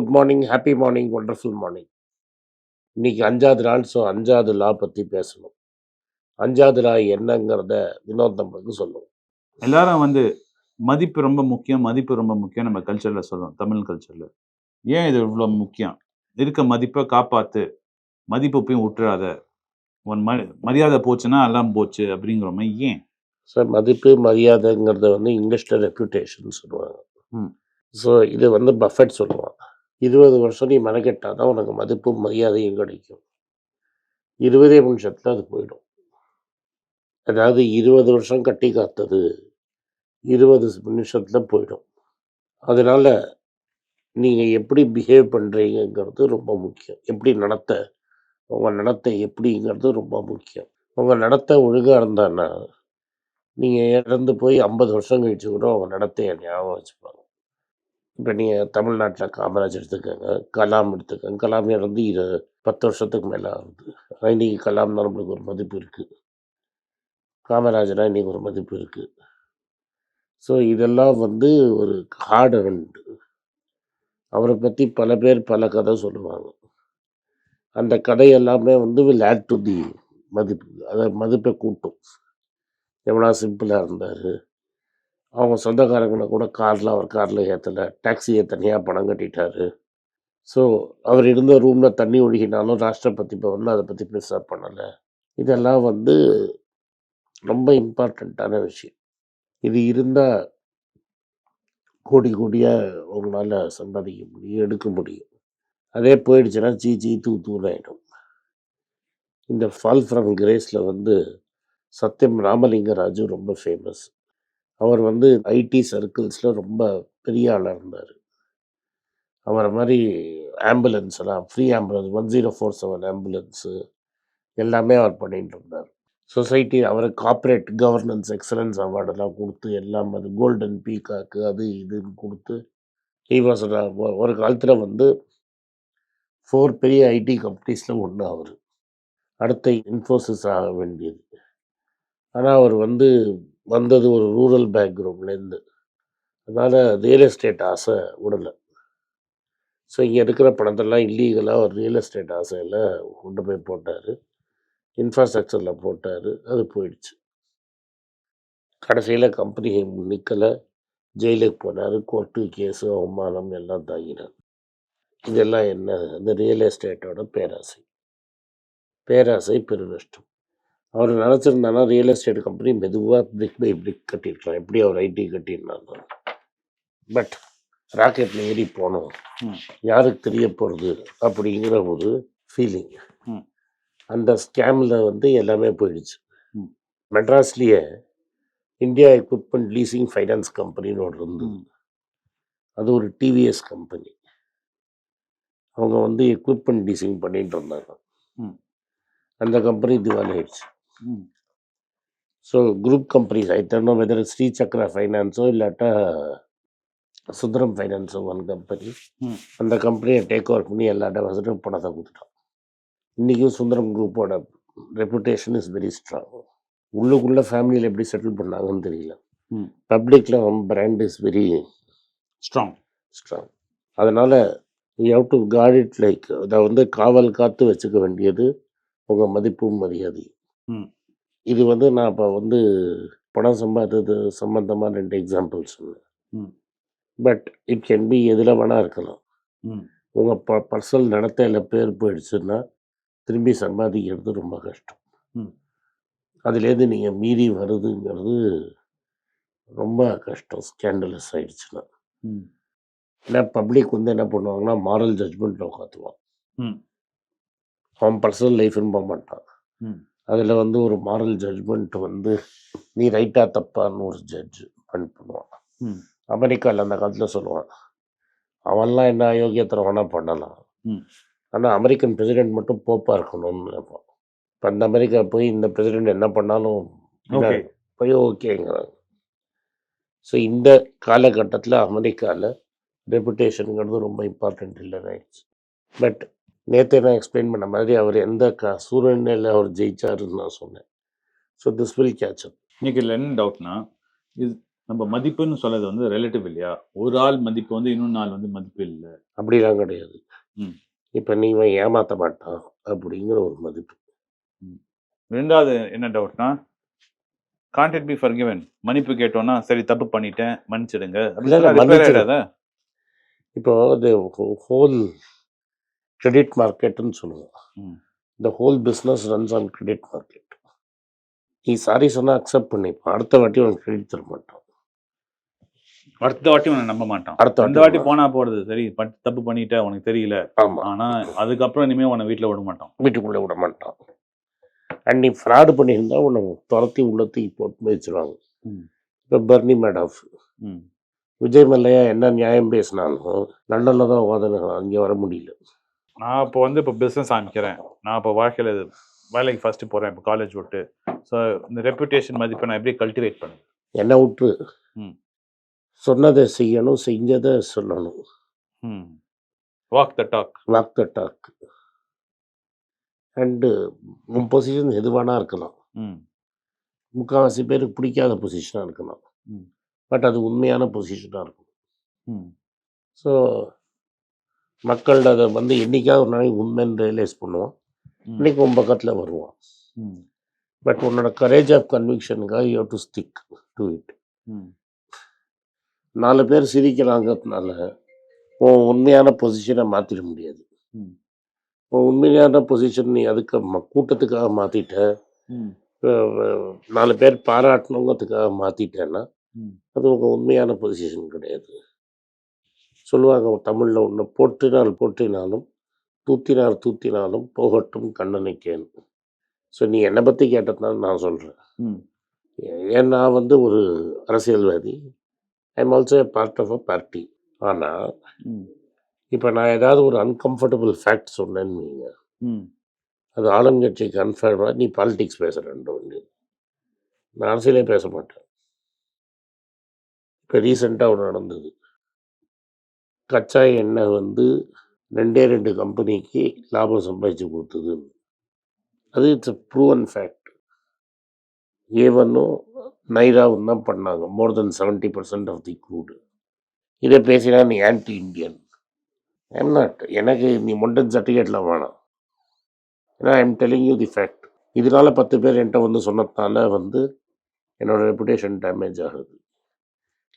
Good morning happy morning wonderful morning இன்னைக்கு அஞ்சாவது நாள் ஸோ அஞ்சாவது லா பற்றி பேசணும். அஞ்சாவது லா என்னங்கிறத வினோத் நம்மளுக்கு சொல்லுவோம். எல்லாரும் வந்து மதிப்பு ரொம்ப முக்கியம் மதிப்பு ரொம்ப முக்கியம் நம்ம கல்ச்சர்ல சொல்லுவோம் தமிழ் கல்ச்சர்ல ஏன் இது இவ்வளோ முக்கியம்? இருக்க மதிப்பை காப்பாத்து மதிப்பு போய் விட்டுறாத உன் ம மரியாதை போச்சுன்னா எல்லாம் போச்சு அப்படிங்கிற மாதிரி ஏன்? ஸோ மதிப்பு மரியாதைங்கிறத வந்து இங்கிலீஷில் ரெப்யூட்டேஷன் சொல்லுவாங்க. ம். ஸோ இது வந்து பஃபெட் சொல்லுவான். இருபது வருஷம் நீ மெனக்கெட்டால் தான் உனக்கு மதிப்பும் மரியாதையும் கிடைக்கும். இருபதே நிமிஷத்தில் அது போயிடும். அதாவது இருபது வருஷம் கட்டி காத்தது இருபது நிமிஷத்தில் போயிடும். அதனால் நீங்கள் எப்படி பிஹேவ் பண்ணுறீங்கிறது ரொம்ப முக்கியம். எப்படி நடத்த உங்கள் நடத்தை எப்படிங்கிறது ரொம்ப முக்கியம். உங்கள் நடத்தை ஒழுங்காக இருந்தான்னா நீங்கள் இறந்து போய் ஐம்பது வருஷம் கழிச்சு கூட உங்கள் நடத்தையை ஞாபகம் வச்சுப்பாங்க. இப்போ நீங்கள் தமிழ்நாட்டில் காமராஜ் எடுத்துக்கோங்க கலாம் எடுத்துக்கோங்க கலாம் இறந்து இரு பத்து வருஷத்துக்கு மேலே ஆகுது. ஆனால் இன்றைக்கி கலாம்னா நம்மளுக்கு ஒரு மதிப்பு இருக்குது காமராஜனா இன்றைக்கி ஒரு மதிப்பு இருக்குது ஸோ இதெல்லாம் வந்து ஒரு ஹார்ட் ஹண்ட் அவரை பற்றி பல பேர் பல கதை சொல்லுவாங்க. அந்த கதை எல்லாமே வந்து வில் ஆட் டு தி மதிப்பு. அதை மதிப்பை கூட்டும். எவ்வளோ சிம்பிளாக இருந்தார். அவங்க சொந்தக்காரங்களை கூட காரில் அவர் காரில் ஏற்றலை டாக்ஸியை தனியாக பணம் கட்டிட்டார். ஸோ அவர் இருந்த ரூமில் தண்ணி ஒழுகினாலும் ராஷ்டிரபதி பவனில் அதை பற்றி பெருசாக பண்ணலை. இதெல்லாம் வந்து ரொம்ப இம்பார்ட்டண்ட்டான விஷயம். இது இருந்தால் கோடி கோடியாக உங்களால் சம்பாதிக்க முடியும் எடுக்க முடியும். அதே போயிடுச்சுன்னா சீ சீ தூ தூன்னு ஆகிடும் இந்த ஃபால் ஃப்ரம் கிரேஸில் வந்து சத்யம் ராமலிங்கராஜு ரொம்ப ஃபேமஸ் அவர் வந்து ஐடி சர்க்கிள்ஸில் ரொம்ப பெரிய ஆளாக இருந்தார். அவரை மாதிரி ஆம்புலன்ஸ் எல்லாம் free ambulance one zero four seven ambulance எல்லாமே அவர் பண்ணிகிட்டு இருந்தார். சொசைட்டி அவருக்கு கார்ப்பரேட் கவர்னன்ஸ் எக்ஸலன்ஸ் அவார்டெல்லாம் கொடுத்து எல்லாம் அது கோல்டன் பீகாக்கு அது இதுன்னு கொடுத்து ஈவாஸ் ஒரு காலத்தில் வந்து ஃபோர் பெரிய ஐடி கம்பெனிஸில் ஒன்று அவர். அடுத்த இன்ஃபோசிஸ் ஆக வேண்டியது. ஆனால் அவர் வந்து வந்தது ஒரு ரூரல் பேக்ரவுண்ட்லேருந்து அதனால் ரியல் எஸ்டேட் ஆசை விடலை ஸோ இங்கே இருக்கிற பணத்தெல்லாம் இல்லீகலாக ஒரு ரியல் எஸ்டேட் ஆசையில் கொண்டு போய் போட்டார். இன்ஃப்ராஸ்ட்ரக்சரில் போட்டார். அது போயிடுச்சு. கடைசியில் கம்பெனி நிற்கலை ஜெயிலுக்கு போனார். கோர்ட்டு கேஸு அவமானம் எல்லாம் தாங்கினார். இதெல்லாம் என்ன? இந்த ரியல் எஸ்டேட்டோட பேராசை. பேராசை பெருநஷ்டம். அவர் நினச்சிருந்தானா ரியல் எஸ்டேட் கம்பெனி மெதுவாக பிரிக் பை பிரிக் கட்டியிருக்கலாம் எப்படி அவர் ஐடி கட்டியிருந்தாங்க பட் ராக்கெட்டில் ஏறி போனோம். யாருக்கு தெரிய போகிறது அப்படிங்கிற ஒரு ஃபீலிங். அந்த ஸ்கேமில் வந்து எல்லாமே போயிடுச்சு. மெட்ராஸ்லேயே இந்தியா எக்யூப்மெண்ட் லீசிங் ஃபைனான்ஸ் கம்பெனின்னு ஒன்று இருந்தது. அது ஒரு டிவிஎஸ் கம்பெனி அவங்க வந்து எக்யூப்மெண்ட் லீசிங் பண்ணிட்டு இருந்தாங்க. அந்த கம்பெனி திவால் ஆயிடுச்சு. So group companies I dunno whether Sri Chakra ஃபைனான்ஸோ இல்லாட்டா சுந்தரம் ஃபைனான்ஸோ ஒன் கம்பெனி. அந்த கம்பெனியை டேக் ஓவர் பண்ணி எல்லா டெபாசிட்டும் பணத்தை கொடுத்துட்டான் இன்றைக்கும் சுந்தரம் குரூப்போட ரெப்புடேஷன் இஸ் வெரி ஸ்ட்ராங் உள்ளுக்குள்ளே ஃபேமிலியில் எப்படி செட்டில் பண்ணாங்கன்னு தெரியல. பப்ளிக்கில் brand is very strong strong அதனால் you have to guard it like அதை வந்து காவல் காத்து வச்சுக்க வேண்டியது உங்கள் மதிப்பும் மரியாதையும். ம். இது வந்து நான் இப்போ வந்து பணம் சம்பாதித்தது சம்பந்தமாக ரெண்டு எக்ஸாம்பிள் சொன்னேன் ம். பட் இட் கேன் பி எதில் வேணால் இருக்கலாம் ம். உங்கள் ப பர்சனல் நடத்தையில் பேர் போயிடுச்சுன்னா திரும்பி சம்பாதிக்கிறது ரொம்ப கஷ்டம் ம். அதுலேருந்து நீங்கள் மீறி வருதுங்கிறது ரொம்ப கஷ்டம் ஸ்கேண்டலஸ் ஆயிடுச்சுன்னா ம். ஏன்னா பப்ளிக் வந்து என்ன பண்ணுவாங்கன்னா மாரல் ஜட்ஜ்மெண்ட்டில் உட்காந்துவான் ம். அவன் பர்சனல் லைஃப்னு போக மாட்டான். அதில் வந்து ஒரு மாரல் ஜட்ஜ்மெண்ட் வந்து நீ ரைட்டா தப்பான்னு ஒரு ஜட்ஜ் பண்ணுவான். அமெரிக்காவில் அந்த காலத்தில் சொல்லுவான் அவன்லாம் என்ன அயோக்கியத்தனம் வேணால் பண்ணலாம். ஆனால் அமெரிக்கன் பிரசிடென்ட் மட்டும் போப்பாக இருக்கணும்னு நினைப்பான். இப்போ அந்த அமெரிக்கா போய் இந்த பிரசிடென்ட் என்ன பண்ணாலும் போய் ஓகேங்கிறாங்க. ஸோ இந்த காலகட்டத்தில் அமெரிக்காவில் ரெப்புடேஷனுங்கிறது ரொம்ப இம்பார்ட்டண்ட் இல்லைன்னு ஆயிடுச்சு. பட் நேற்றே நான் எக்ஸ்பிளைன் பண்ண மாதிரி அவர் எந்த க சூழ்நிலையில் அவர் ஜெயிச்சாருன்னு நான் சொன்னேன். So this will catch up இன்னைக்கு இதில் என்ன டவுட்னா இது நம்ம மதிப்புன்னு சொல்றது வந்து ரிலேட்டிவ் இல்லையா? ஒரு ஆள் மதிப்பு வந்து இன்னொரு ஆள் வந்து மதிப்பு இல்லை. அப்படிலாம் கிடையாது. இப்போ நீ இவன் ஏமாத்த மாட்டான் அப்படிங்கிற ஒரு மதிப்பு. ரெண்டாவது என்ன டவுட்னா கான்டெக்ட் பி ஃபர் கிவன் மன்னிப்பு கேட்டோம்னா சரி தப்பு பண்ணிட்டேன் மன்னிச்சிடுங்க. இல்ல, இல்ல? இப்போ ஹோல் கிரெடிட் மார்க்கெட்டுன்னு சொல்லுவோம். இந்த whole business runs on credit market நீ சாரி சொன்னா அக்செப்ட் பண்ணிப்பான் அடுத்த வாட்டி உனக்கு கிரெடிட் தர மாட்டான் அடுத்த வாட்டி உன்னை நம்ப மாட்டான் அடுத்த இந்த வாட்டி போனா போறது. சரி பட்- தப்பு பண்ணிட்ட உனக்கு தெரியல. ஆமா. ஆனா அதுக்கப்புறம் இனிமே உன்னை வீட்டுல விட மாட்டோம். வீட்டுக்குள்ளே விட மாட்டான் அண்ட் நீ ஃப்ராடு பண்ணியிருந்தா உன்னை துரத்தி உள்ள தூக்கி போட்டு வச்சிருவாங்க. இப்போ பர்னி மேடாஃப். விஜய் மல்லையா என்ன நியாயம் பேசினாலும் லண்டனில் தான் உதணும் அங்கே வர முடியல. நான் இப்போ வந்து இப்போ பிஸ்னஸ் ஆரம்பிக்கிறேன். நான் இப்போ வாழ்க்கையில் வேலைக்கு ஃபர்ஸ்ட் போகிறேன் இப்போ காலேஜ் விட்டு. ஸோ இந்த ரெப்புடேஷன் மதிப்பை நான் எப்படி கல்டிவேட் பண்ணேன் என்ன விட்டு ம். சொன்னதை செய்யணும் செஞ்சதை சொல்லணும். ம். Walk the talk walk the talk and உன் பொசிஷன் எதுவானா இருக்கலாம். ம். முக்கால்வாசி பேருக்கு பிடிக்காத பொசிஷனாக இருக்கலாம். ம். பட் அது உண்மையான பொசிஷனாக இருக்கும். ம். ஸோ மக்கள் அதை வந்து என்னைக்காவது ஒரு நாளைக்கு உண்மைன்னு ரியலைஸ் பண்ணுவான் ம். இன்னைக்கு உன் பக்கத்தில் வருவான் ம். பட் உன்னோட courage of கன்விக்ஷனுக்காக you to stick to it நாலு பேர் சிரிக்கிறாங்கிறதுனால உன் உண்மையான பொசிஷனை மாற்றிட முடியாது. உன் உண்மையான பொசிஷன் நீ அதுக்கு கூட்டத்துக்காக மாற்றிட்ட நாலு பேர் பாராட்டணுங்கிறதுக்காக மாற்றிட்டேன்னா. அது உங்கள் உண்மையான பொசிஷன் கிடையாது. சொல்லுவாங்க தமிழில் ஒன்று போற்றினால் போற்றினாலும் தூத்தினார் தூத்தினாலும் போகட்டும் கண்ணனைக்கேன் ஸோ நீ என்னை பற்றி கேட்டதுனால நான் சொல்கிறேன் ஏன் நான் வந்து ஒரு அரசியல்வாதி? I am also part of a party ஆனால் இப்போ நான் ஏதாவது ஒரு அன்கம்ஃபர்டபுள் ஃபேக்ட் சொன்னேன்னு வைங்க. அது ஆளுங்கட்சிக்கு அன்ஃபேவராக நீ பாலிடிக்ஸ் பேசுகிறேன் ஒன்று நான் அரசியலே பேச மாட்டேன். இப்போ ரீசெண்டாக ஒன்று நடந்தது. கச்சா எண்ணெய் வந்து ரெண்டே ரெண்டு கம்பெனிக்கு லாபம் சம்பாதிச்சு கொடுத்தது. அது இட்ஸ் அ ப்ரூவன் ஃபேக்ட் ஏவனும் நைராவும் தான் பண்ணாங்க. More than seventy percent of the crude இதை பேசினா நீ ஆன்டி இண்டியன் ஐம் நாட் எனக்கு நீ மொண்டன் சர்டிஃபிகேட்லாம் வேணாம். ஏன்னா I'm telling you the fact இதனால பத்து பேர் என்கிட்ட வந்து சொன்னதால வந்து என்னோட ரெப்புடேஷன் டேமேஜ் ஆகுது.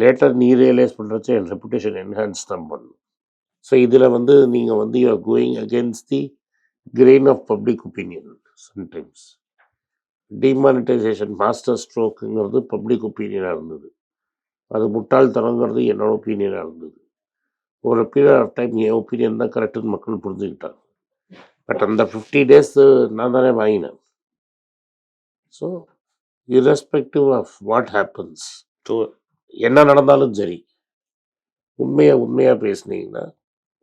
லேட்டர் நீ ரியலைஸ் பண்ணுறச்சு என் ரெப்புடேஷன் என்ஹான்ஸ் தான் பண்ணும். ஸோ இதில் வந்து நீங்கள் வந்து you are going against the grain of public opinion sometimes demonetisation master ஸ்ட்ரோக்குங்கிறது public ஒப்பீனியனாக இருந்தது. அது முட்டாள்தனங்கிறது என்னோட ஒப்பீனியனாக இருந்தது. ஒரு பீரியட் ஆஃப் டைம் என் ஒப்பீனியன் தான் கரெக்டுன்னு மக்கள் புரிஞ்சுக்கிட்டாங்க. பட் அந்த ஃபிஃப்டி டேஸ் நான் தானே வாங்கினேன். So irrespective of what happens to என்ன நடந்தாலும் சரி உண்மையை உண்மையாக பேசுனீங்கன்னா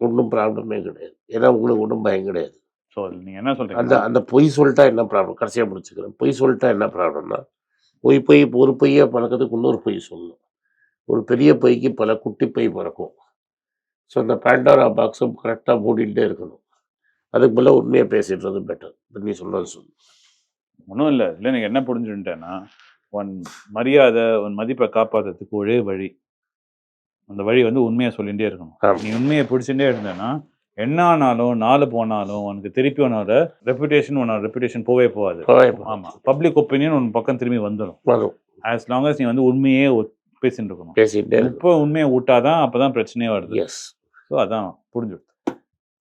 ஒன்றும் ப்ராப்ளமே கிடையாது. ஏன்னா உங்களுக்கு ஒன்றும் பயம் கிடையாது. ஸோ நீங்க என்ன அந்த சொல்றீங்க? அந்த பொய் சொல்லிட்டா என்ன ப்ராப்ளம் கடைசியாக முடிச்சுக்கிறேன். பொய் சொல்லிட்டா என்ன ப்ராப்ளம்னா பொய் பொய் ஒரு பொய்யை பறக்கிறதுக்கு இன்னொரு பொய் சொல்லணும். ஒரு பெரிய பொய்க்கு பல குட்டி பொய் பறக்கும். ஸோ அந்த பேண்டோரா பாக்ஸும் கரெக்டாக மூடிட்டே இருக்கணும். அதுக்கு பதிலாக உண்மையை பேசிடுறது பெட்டர் நீ சொல்றது சொல்லு. ஒன்றும் இல்லை. இல்லை எனக்கு என்ன புரிஞ்சுட்டேன்னா உன் மரியாதை உன் மதிப்பை காப்பாத்துறதுக்கு ஒரே வழி. அந்த வழி வந்து உண்மையை சொல்லிகிட்டே இருக்கணும். நீ உண்மையை பிடிச்சுட்டே இருந்தேன்னா என்ன ஆனாலும் நாலு போனாலும் உனக்கு திருப்பி உன்னோட ரெப்புடேஷன் உன்னோட ரெப்புடேஷன் போவே போகாது. போய் ஆமா. பப்ளிக் ஒப்பீனியன் உன் பக்கம் திரும்பி வந்துடும் ஆஸ் லாங் as நீ வந்து உண்மையே பேசிட்டு இருக்கணும். இப்போ உண்மையை விட்டாதான் அப்பதான் பிரச்சனையே வருது. ஸோ அதான் புரிஞ்சு